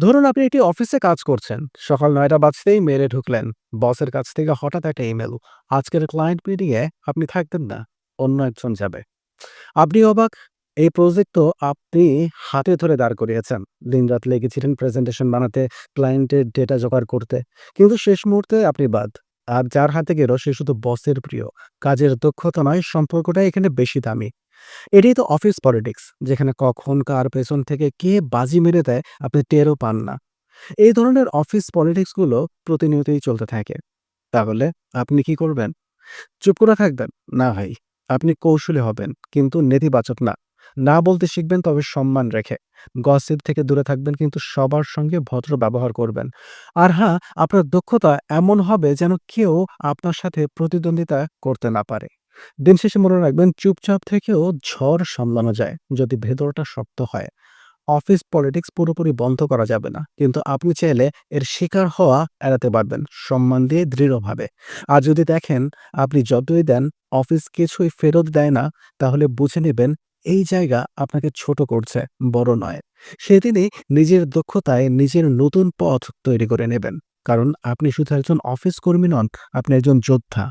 ধরুন আপনি একটি অফিসে কাজ করছেন। সকাল নয়টা বাজতেই মেরে ঢুকলেন। বসের কাছ থেকে হঠাৎ একটা ইমেল, আজকের ক্লায়েন্ট মিটিং এ আপনি থাকবেন না, অন্য একজন যাবে। আপনি অবাক, এই প্রজেক্ট তো আপনি হাতে ধরে দাঁড় করিয়েছেন। দিনরাত লেগেছিলেন প্রেজেন্টেশন বানাতে ক্লায়েন্টের ডেটা জোগাড় করতে। কিন্তু শেষ মুহূর্তে আপনি বাদ। আর যার হাতে গেল সে শুধু বসের প্রিয়। কাজের দক্ষতা নয় সম্পর্কটা এখানে বেশি দামি। এটাই তো অফিস পলিটিক্স যেখানে কখন কার পেছন থেকে কে বাজি মেরে দেয় আপনি টেরও পান না। এই ধরনের অফিস পলিটিক্সগুলো প্রতিনিয়তই চলতে থাকে। তাহলে আপনি কি করবেন? চুপ করে থাকবেন? না ভাই, আপনি কৌশলী হবেন, কিন্তু নেতিবাচক না। না বলতে শিখবেন, তবে সম্মান রেখে। গসিপ থেকে দূরে থাকবেন, কিন্তু সবার সঙ্গে ভদ্র ব্যবহার করবেন। আর হ্যাঁ আপনার দক্ষতা এমন হবে যেন কেউ আপনার সাথে প্রতিদ্বন্দ্বিতা করতে না পারে। দিন শেষে মনে রাখবেন, চুপচাপ থেকেও ঝড় সামলানো যায় যদি ভেতরটা শক্ত হয়। অফিস পলিটিক্স পুরোপুরি বন্ধ করা যাবে না, কিন্তু আপনি চাইলে এর শিকার হওয়া এড়াতে পারবেন, সম্মান দিয়ে দৃঢ়ভাবে। আর যদি দেখেন আপনি যতই দেন, অফিস কিছুই ফেরত দেয় না, তাহলে বুঝে নেবেন এই জায়গা আপনাকে ছোট করছে, বড় নয়। সেদিনই নিজের দক্ষতায় নিজের নতুন পথ তৈরি করে নেবেন। কারণ আপনি শুধু একজন অফিস কর্মী নন, আপনি একজন যোদ্ধা।